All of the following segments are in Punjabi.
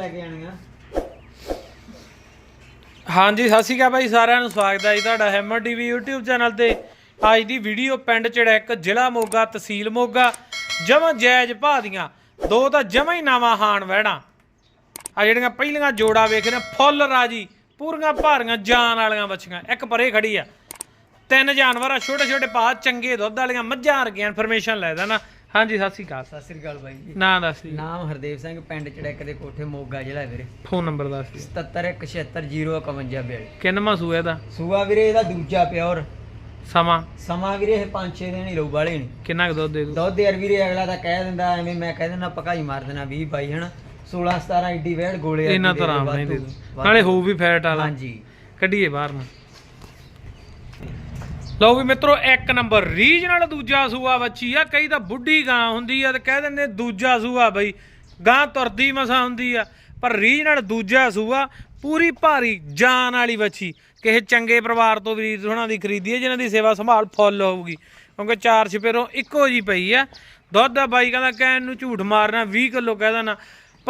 ਲੈ ਕੇ ਆਣੀਆਂ ਹਾਂਜੀ, ਸਤਿ ਸ਼੍ਰੀ ਅਕਾਲ ਭਾਈ ਸਾਰਿਆਂ ਨੂੰ ਸਵਾਗਤ ਹੈ ਜੀ ਤੁਹਾਡਾ ਹੈਮਰ ਟੀਵੀ YouTube ਚੈਨਲ ਤੇ। ਅੱਜ ਦੀ ਵੀਡੀਓ ਪਿੰਡ ਚੜੈਕ ਜ਼ਿਲ੍ਹਾ ਮੋਗਾ, ਤਹਿਸੀਲ ਮੋਗਾ, ਜਮਾਂ ਜਾਇਜ਼ ਭਾਅ ਦੋ ਤਾਂ ਜਮਾਂ ਹੀ ਨਵਾਂ ਹਾਣ ਵਹਿਣਾ। ਆ ਜਿਹੜੀਆਂ ਪਹਿਲੀਆਂ ਜੋੜਾ ਵੇਖ ਰਹੇ ਫੁੱਲ ਰਾਜੀ, ਪੂਰੀਆਂ ਭਾਰੀਆਂ, ਜਾਨ ਵਾਲੀਆਂ ਬੱਚੀਆਂ ਇੱਕ ਪਰੇ ਖੜੀ ਆ। ਤਿੰਨ ਜਾਨਵਰ ਆ ਛੋਟੇ ਛੋਟੇ ਭਾਅ, ਚੰਗੇ ਦੁੱਧ ਵਾਲੀਆਂ, ਮੱਝਾਂ ਵਰਗੀਆਂ ਇਨਫੋਰਮੇਸ਼ਨ ਲੈ ਦੇਣਾ। ਹਾਂਜੀ ਸਤਿ ਸ਼੍ਰੀ ਅਕਾਲ। ਸਤਿ ਸ੍ਰੀ ਅਕਾਲ ਬਾਈ ਜੀ। ਨਾਂ ਦੱਸ ਜੀ ਨਾਮ ਹਰਦੇਵ ਸਿੰਘ ਪਿੰਡ ਚੜੈਕ ਦੇ ਕੋਠੇ ਮੋਗਾ ਜ਼ਿਲ੍ਹਾ ਵੀਰੇ। ਫੋਨ ਨੰਬਰ ਦੱਸ ਜੀ 7717051052 ਕਿੰਨਵਾਂ ਸੂਆ ਦਾ ਸੂਆ ਵੀਰੇ ਇਹਦਾ ਦੂਜਾ ਪਿਓਰ। ਸਮਾਂ? ਸਮਾਂ ਵੀਰੇ ਇਹ 5-6 ਦਿਨ ਹੀ ਰਹੂ ਵਾਲੇ ਨਹੀਂ। ਕਿੰਨਾ ਕੁ ਦੁੱਧ ਦੇ ਦੂ? ਦੁੱਧ ਯਾਰ ਵੀਰੇ ਅਗਲਾ ਤਾਂ ਕਹਿ ਦਿੰਦਾ ਐਵੇਂ ਮੈਂ ਕਹਿ ਦਿੰਦਾ ਪਕਾਈ ਮਾਰ ਦੇਣਾ 20 ਬਾਈ ਹਨਾ? 16 17 ਏਡੀ ਵੇੜ ਗੋਲੇ ਇਹਨਾਂ ਦਿਓ ਨਹੀਂ ਦੂ ਨਾਲੇ ਹੋਊ ਵੀ ਫੈਟ ਵਾਲਾ। ਹਾਂਜੀ। ਕੱਢੀਏ ਬਾਹਰ ਨੂੰ। ਲਓ ਵੀ ਮਿੱਤਰੋ, ਇੱਕ ਨੰਬਰ ਰੀਜਨਲ ਦੂਜਾ ਸੂਆ ਬੱਚੀ ਆ, ਕਈ ਤਾਂ ਬੁੱਢੀ ਗਾਂ ਹੁੰਦੀ ਆ ਤੇ ਕਹਿ ਦਿੰਦੇ ਦੂਜਾ ਸੂਆ ਬਈ, ਗਾਂ ਤੁਰਦੀ ਮਸਾ ਹੁੰਦੀ ਆ, ਪਰ ਰੀਜਨਲ ਦੂਜਾ ਸੂਆ, ਪੂਰੀ ਭਾਰੀ ਜਾਨ ਵਾਲੀ ਬੱਚੀ ਕਿਸੇ ਚੰਗੇ ਪਰਿਵਾਰ ਤੋਂ ਵੀ ਉਹਨਾਂ ਦੀ ਖਰੀਦੀ ਹੈ ਜਿਨ੍ਹਾਂ ਦੀ ਸੇਵਾ ਸੰਭਾਲ ਫੁੱਲ ਹੋਊਗੀ, ਕਿਉਂਕਿ ਚਾਰ ਛਪੇਰੋਂ ਇੱਕੋ ਜੀ ਪਈ ਆ, ਦੁੱਧ ਦਾ ਬਾਈ ਕਹਿੰਦਾ ਕਹਿਣ ਨੂੰ ਝੂਠ ਮਾਰਨਾ 20 ਕਿਲੋ ਕਹਿ ਦੇਣਾ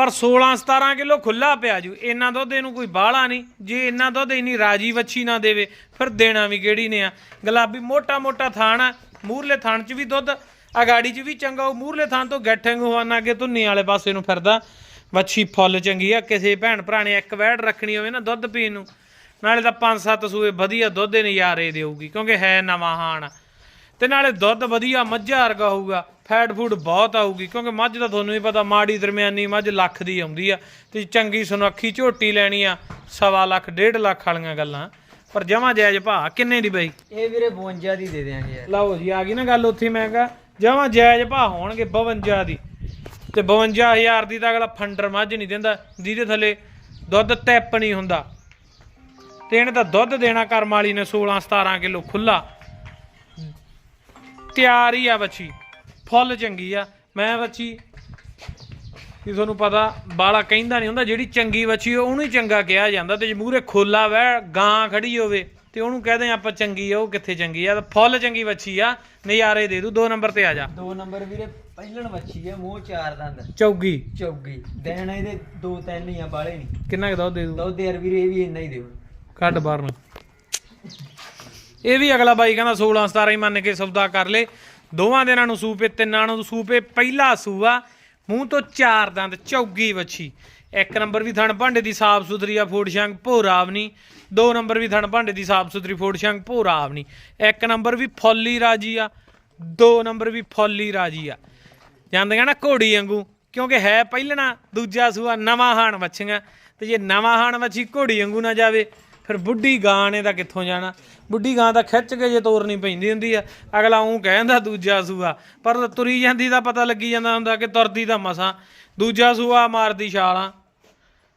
ਪਰ 16 17 ਕਿਲੋ ਖੁੱਲਾ ਪਿਆ ਜੂ। ਇੰਨਾ ਦੁੱਧ ਇਹਨੂੰ ਕੋਈ ਬਾਹਲਾ ਨਹੀਂ। ਜੇ ਇੰਨਾ ਦੁੱਧ ਇੰਨੀ ਰਾਜੀ ਵੱਛੀ ਨਾ ਦੇਵੇ, ਫਿਰ ਦੇਣਾ ਵੀ ਕਿਹੜੀ ਨੇ ਆ? ਗੁਲਾਬੀ ਮੋਟਾ ਮੋਟਾ ਥਾਣ ਆ। ਮੂਰਲੇ ਥਾਣ 'ਚ ਵੀ ਦੁੱਧ, ਅਗਾੜੀ 'ਚ ਵੀ ਚੰਗਾ। ਉਹ ਮੂਰਲੇ ਥਾਣ ਤੋਂ ਗੱਠੰਗ ਹੋਣਾ ਅੱਗੇ ਧੁੰਨੀ ਵਾਲੇ ਪਾਸੇ ਨੂੰ ਫਿਰਦਾ। ਵੱਛੀ ਫੁੱਲ ਚੰਗੀ ਆ। ਕਿਸੇ ਭੈਣ ਭਰਾ ਨੇ ਇੱਕ ਵੈੜ ਰੱਖਣੀ ਹੋਵੇ ਨਾ ਦੁੱਧ ਪੀਣ ਨੂੰ, ਨਾਲੇ ਤਾਂ 5-7 ਸੂਏ ਵਧੀਆ ਦੁੱਧ ਦੇ ਨਜ਼ਾਰੇ ਦੇਊਗੀ, ਕਿਉਂਕਿ ਹੈ ਨਵਾਂ ਹਾਣ। ਤੇ ਨਾਲੇ ਦੁੱਧ ਵਧੀਆ ਮੱਝਾਂ ਵਰਗਾ ਹੋਊਗਾ ਫੈਟ ਫੂਡ ਬਹੁਤ ਆਊਗੀ ਕਿਉਂਕਿ ਮੱਝ ਦਾ ਤੁਹਾਨੂੰ ਵੀ ਪਤਾ ਮਾੜੀ ਦਰਮਿਆਨੀ ਮੱਝ ਲੱਖ ਦੀ ਆਉਂਦੀ ਆ ਤੇ ਚੰਗੀ ਸੁਨੱਖੀ ਝੋਟੀ ਲੈਣੀ ਆ ਸਵਾ ਲੱਖ ਡੇਢ ਲੱਖ ਵਾਲੀਆਂ ਗੱਲਾਂ। ਪਰ ਜਮਾ ਜਾਇਜ਼ ਭਾ ਕਿੰਨੇ ਦੀ ਬਈ? ਇਹ ਵੀਰੇ 52 ਦੀ ਦੇ ਦਿਆਂਗੇ ਯਾਰ। ਲਓ ਜੀ ਆ ਗਈ ਨਾ ਗੱਲ ਉੱਥੇ ਮੈਂ ਕਹਾ ਜਮਾ ਜਾਇਜ਼ ਭਾ ਹੋਣਗੇ 52 ਦੀ। ਤੇ 52000 ਦੀ ਤਾਂ ਅਗਲਾ ਫੰਡਰ ਮੱਝ ਨਹੀਂ ਦਿੰਦਾ ਜਿਹਦੇ ਥੱਲੇ ਦੁੱਧ ਟੈਪ ਨਹੀਂ ਹੁੰਦਾ। ਤੇ ਇਹਨੇ ਤਾਂ ਦੁੱਧ ਦੇਣਾ ਕਰਮ ਵਾਲੀ ਨੇ 16 17 ਕਿਲੋ ਖੁੱਲਾ ਤਿਆਰ ਹੀ ਆ ਬੱਚੀ ਫੁੱਲ ਚੰਗੀ ਆ। ਮੈਂ ਬੱਚੀ ਕੀ ਤੁਹਾਨੂੰ ਪਤਾ ਬਾਲਾ ਕਹਿੰਦਾ ਨਹੀਂ ਹੁੰਦਾ ਜਿਹੜੀ ਚੰਗੀ ਬੱਚੀ ਉਹਨੂੰ ਹੀ ਚੰਗਾ ਕਿਹਾ ਜਾਂਦਾ ਤੇ ਜੇ ਮੂਹਰੇ ਖੋਲਾ ਵੈ ਗਾਂ ਖੜੀ ਹੋਵੇ ਤੇ ਉਹਨੂੰ ਕਹਦੇ ਆਪਾਂ ਚੰਗੀ ਆ ਉਹ ਕਿੱਥੇ ਚੰਗੀ ਆ? ਤਾਂ ਫੁੱਲ ਚੰਗੀ ਬੱਚੀ ਆ ਨਜ਼ਾਰੇ ਦੇ ਦੂ ਦੋ ਨੰਬਰ ਤੇ ਆ ਜਾ। ਦੋ ਨੰਬਰ ਵੀਰੇ ਪਹਿਲਣ ਵੱਛੀ ਹੈ ਮੂੰਹ ਚਾਰ ਦੰਦ। ਚੌਗੀ। ਚੌਗੀ। ਦੇਣ ਇਹਦੇ ਦੋ ਤਿੰਨ ਹੀ ਆ ਬਾਲੇ ਨਹੀਂ। ਕਿੰਨਾ ਕੁ ਦੁੱਧ ਦੇ ਦੂ? ਦੁੱਧ ਯਾਰ ਵੀਰੇ ਇਹ ਵੀ ਇੰਨਾ ਹੀ ਦੇਉ ਕੱਢ ਬਾਹਰ ਨੂੰ। ਇਹ ਵੀ ਅਗਲਾ ਬਾਈ ਕਹਿੰਦਾ 16 17 ਹੀ ਮੰਨ ਕੇ ਸੌਦਾ ਕਰ ਲੇ। ਦੋਵਾਂ ਦਿਨਾਂ ਨੂੰ ਸੂਪੇ, ਤਿੰਨਾਂ ਨੂੰ ਸੂਪੇ, ਪਹਿਲਾ ਸੂਆ, ਮੂੰਹ ਤੋਂ ਚਾਰ ਦੰਦ, ਚੌਗੀ ਵੱਛੀ। ਇੱਕ ਨੰਬਰ ਵੀ ਥਣ ਭਾਂਡੇ ਦੀ ਸਾਫ਼ ਸੁਥਰੀ ਆ, ਫੋੜ ਸ਼ੰਗ ਭੋਰਾ ਆਵਨੀ। ਦੋ ਨੰਬਰ ਵੀ ਥਣ ਭਾਂਡੇ ਦੀ ਸਾਫ਼ ਸੁਥਰੀ, ਫੋੜ ਸ਼ੰਗ ਭੋਰਾ ਆਵਨੀ। ਇੱਕ ਨੰਬਰ ਵੀ ਫੌਲੀ ਰਾਜੀ ਆ, ਦੋ ਨੰਬਰ ਵੀ ਫੌਲੀ ਰਾਜੀ ਆ। ਜਾਂਦੀਆਂ ਨਾ ਘੋੜੀ ਵਾਂਗੂ, ਕਿਉਂਕਿ ਹੈ ਪਹਿਲਣਾ, ਦੂਜਾ ਸੂਆ ਨਵਾਂ ਹਾਣ ਵੱਛੀਆਂ। ਤੇ ਜੇ ਨਵਾਂ ਹਾਣ ਵੱਛੀ ਘੋੜੀ ਵਾਂਗੂ ਨਾ ਜਾਵੇ ਫਿਰ ਬੁੱਢੀ ਗਾਂ ਨੇ ਤਾਂ ਕਿੱਥੋਂ ਜਾਣਾ? ਬੁੱਢੀ ਗਾਂ ਤਾਂ ਖਿੱਚ ਕੇ ਜੇ ਤੋਰਨੀ ਪੈਂਦੀ ਹੁੰਦੀ ਆ। ਅਗਲਾ ਉਹ ਕਹਿੰਦਾ, ਦੂਜਾ ਸੂਆ। ਪਰ ਤੁਰੀ ਜਾਂਦੀ ਦਾ ਪਤਾ ਲੱਗੀ ਜਾਂਦਾ ਹੁੰਦਾ ਕਿ ਤੁਰਦੀ ਤਾਂ ਮਸਾਂ। ਦੂਜਾ ਸੂਆ ਮਾਰਦੀ ਛਾਲਾਂ।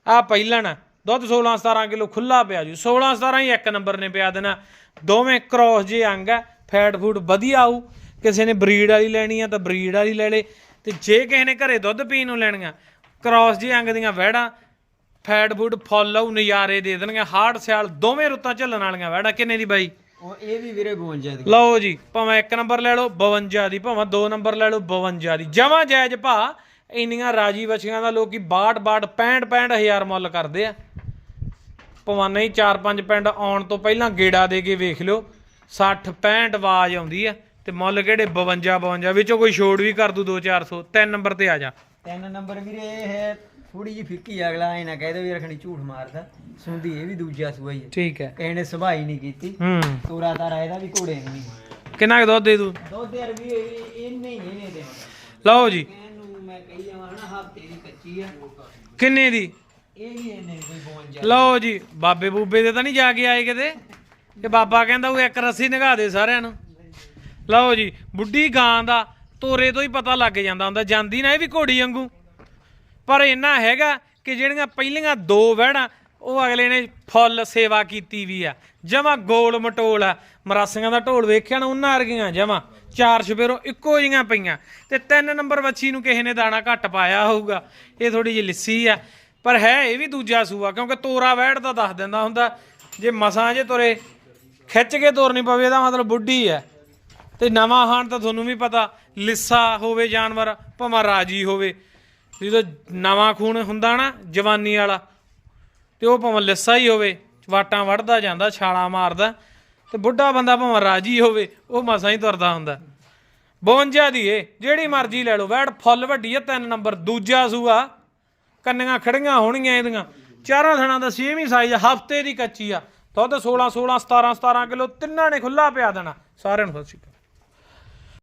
ਆ ਪਹਿਲਣ, ਦੁੱਧ 16 17 ਕਿਲੋ ਖੁੱਲਾ ਪਿਆ ਜੂ। 16 17 ਹੀ ਇੱਕ ਨੰਬਰ ਨੇ ਪਿਆ ਦੇਣਾ। ਦੋਵੇਂ ਕ੍ਰੋਸ ਜੇ ਅੰਗ ਆ, ਫੈਟ ਫੂਡ ਵਧੀਆ ਆਊ। ਕਿਸੇ ਨੇ ਬਰੀਡ ਵਾਲੀ ਲੈਣੀ ਆ ਤਾਂ ਬਰੀਡ ਵਾਲੀ ਲੈ ਲੇ। ਤੇ ਜੇ ਕਿਸੇ ਨੇ ਘਰੇ ਦੁੱਧ ਪੀਣ ਨੂੰ ਲੈਣੀਆਂ, ਕ੍ਰੋਸ ਜੇ ਅੰਗ ਦੀਆਂ ਵਹਿੜਾਂ ਫੈਟ ਫੂਡ ਫੁੱਲ ਨਜ਼ਾਰੇ ਦੇ ਦੇਣਗੇ। ਹਾਰਡ ਸਿਆਲ ਦੋਵੇਂ ਰੁੱਤਾਂ ਝੱਲਣ ਵਾਲੀਆਂ ਵਹਿੜਾਂ ਕਿੰਨੇ ਦੀ ਬਾਈ? ਉਹ ਇਹ ਵੀ ਵੀਰੇ 52 ਦੀ। ਲਓ ਜੀ ਭਾਵੇਂ ਇੱਕ ਨੰਬਰ ਲੈ ਲਓ 52 ਦੀ ਭਾਵੇਂ ਦੋ ਨੰਬਰ ਲੈ ਲਓ 52 ਦੀ। ਜਮਾਂ ਜਾਇਜ਼ ਭਾ ਇੰਨੀਆਂ ਰਾਜੀ ਬਚੀਆਂ ਦਾ ਲੋਕੀ 62 62 65 65 ਹਜ਼ਾਰ ਮੁੱਲ ਕਰਦੇ ਆ। ਭਾਵੇਂ ਨਹੀਂ 4-5 ਪਿੰਡ ਆਉਣ ਤੋਂ ਪਹਿਲਾਂ ਗੇੜਾ ਦੇ ਕੇ ਵੇਖ ਲਿਓ 60 65 ਆਵਾਜ਼ ਆਉਂਦੀ ਆ ਤੇ ਮੁੱਲ ਕਿਹੜੇ? 52 52 ਵਿੱਚੋਂ ਕੋਈ ਛੋੜ ਵੀ ਕਰ ਦੂ 2-400 ਤਿੰਨ ਨੰਬਰ ਤੇ ਆ ਜਾ। ਤਿੰਨ ਨੰਬਰ ਵੀਰੇ ਇਹ ਹੈ ਥੋੜੀ ਜਿਹੀ ਫਿੱਕੀ ਆ, ਅਗਲਾ ਐ ਨਾ ਕਹਿ ਦੇ ਵੀ ਰਖਣੀ ਝੂਠ ਮਾਰਦਾ। ਸੁਣਦੀ ਇਹ ਵੀ ਦੂਜਾ ਸੂਆ ਹੀ ਹੈ। ਠੀਕ ਹੈ। ਕਿਸੇ ਨੇ ਸੁਭਾਈ ਨਹੀਂ ਕੀਤੀ। ਹੂੰ। ਤੋਰਾ ਤਾਰਾ ਇਹਦਾ ਵੀ ਘੋੜੇ ਨਹੀਂ ਕਿੰਨਾ ਕੁ ਦੁੱਧ ਦੇ ਦੂ ਦੁੱਧ ਯਾਰ ਵੀ ਇਹ ਇੰਨੇ ਹੀ ਇਹਨੇ ਦੇ। ਲਓ ਜੀ। ਇਹਨੂੰ ਮੈਂ ਕਹੀ ਜਾਵਾਂ ਨਾ ਹਫ਼ਤੇ ਦੀ ਕੱਚੀ ਆ। ਕਿੰਨੇ ਦੀ? ਇਹ ਵੀ ਇੰਨੇ ਕੋਈ 52 ਲਓ ਜੀ ਬਾਬੇ ਬੂਬੇ ਦੇ ਤਾਂ ਨਹੀਂ ਜਾ ਕੇ ਆਏ ਕਿਤੇ? ਕਿ ਬਾਬਾ ਕਹਿੰਦਾ ਉਹ ਇੱਕ ਰੱਸੀ ਨਿਗਾ ਦੇ ਸਾਰਿਆਂ ਨੂੰ। ਲਓ ਜੀ ਬੁੱਢੀ ਗਾਂ ਦਾ ਤੋਰੇ ਤੋਂ ਹੀ ਪਤਾ ਲੱਗ ਜਾਂਦਾ ਹੁੰਦਾ ਜਾਂਦੀ ਨਾ ਇਹ ਵੀ ਘੋੜੀ ਵਾਂਗੂ। ਪਰ ਇੰਨਾ ਹੈਗਾ ਕਿ ਜਿਹੜੀਆਂ ਪਹਿਲੀਆਂ ਦੋ ਵਹਿੜਾਂ, ਉਹ ਅਗਲੇ ਨੇ ਫੁੱਲ ਸੇਵਾ ਕੀਤੀ ਵੀ ਆ। ਜਮਾ ਗੋਲ ਮਟੋਲ ਆ। ਮਰਾਸੀਆਂ ਦਾ ਢੋਲ ਵੇਖਿਆ ਨਾ, ਉਹਨਾਂ ਵਰਗੀਆਂ ਜਮਾ। ਚਾਰ ਛਪੇਰੋਂ ਇੱਕੋ ਜੀਆਂ ਪਈਆਂ। ਤੇ ਤਿੰਨ ਨੰਬਰ ਵੱਛੀ ਨੂੰ ਕਿਸੇ ਨੇ ਦਾਣਾ ਘੱਟ ਪਾਇਆ ਹੋਊਗਾ। ਇਹ ਥੋੜੀ ਜਿਹੀ ਲਿੱਸੀ ਆ। ਪਰ ਹੈ ਇਹ ਵੀ ਦੂਜਾ ਸੂਆ, ਕਿਉਂਕਿ ਤੋਰਾ ਵਹਿੜ ਦਾ ਦੱਸ ਦਿੰਦਾ ਹੁੰਦਾ। ਜੇ ਮਸਾਂ ਜੇ ਤੁਰੇ, ਖਿੱਚ ਕੇ ਤੋਰਨੀ ਪਵੇ, ਇਹਦਾ ਮਤਲਬ ਬੁੱਢੀ ਹੈ ਤੇ ਨਵਾਂ ਹਾਣ ਤਾਂ ਤੁਹਾਨੂੰ ਵੀ ਪਤਾ, ਲਿੱਸਾ ਹੋਵੇ ਜਾਨਵਰ, ਭਾਵੇਂ ਰਾਜੀ ਹੋਵੇ। ਜਦੋਂ ਨਵਾਂ ਖੂਨ ਹੁੰਦਾ ਨਾ, ਜਵਾਨੀ ਵਾਲਾ, ਤੇ ਉਹ ਭਾਵੇਂ ਲਿੱਸਾ ਹੀ ਹੋਵੇ ਵਾਟਾਂ ਵੜਦਾ ਜਾਂਦਾ, ਛਾਲਾਂ ਮਾਰਦਾ, ਤੇ ਬੁੱਢਾ ਬੰਦਾ ਭਾਵੇਂ ਰਾਜੀ ਹੋਵੇ, ਉਹ ਮਸਾਂ ਹੀ ਤੁਰਦਾ ਹੁੰਦਾ। 52 ਦੀ ਏ, ਜਿਹੜੀ ਮਰਜ਼ੀ ਲੈ ਲਓ, ਵੈੜ ਫੁੱਲ ਵੱਡੀ ਆ, ਤਿੰਨ ਨੰਬਰ, ਦੂਜਾ ਸੂਆ, ਕੰਨੀਆਂ ਖੜੀਆਂ ਹੋਣਗੀਆਂ ਇਹਦੀਆਂ। ਚਾਰਾਂ ਥਣਾ ਦਾ ਸੇਮ ਹੀ ਸਾਈਜ਼ ਹਫ਼ਤੇ ਦੀ ਕੱਚੀ ਆ। ਦੁੱਧ 16 16 17 17 ਕਿਲੋ, ਤਿੰਨਾਂ ਨੇ ਖੁੱਲਾ ਪਿਆ ਦੇਣਾ, ਸਾਰਿਆਂ ਨੂੰ ਸਤਿ ਸ਼੍ਰੀ ਅਕਾਲ।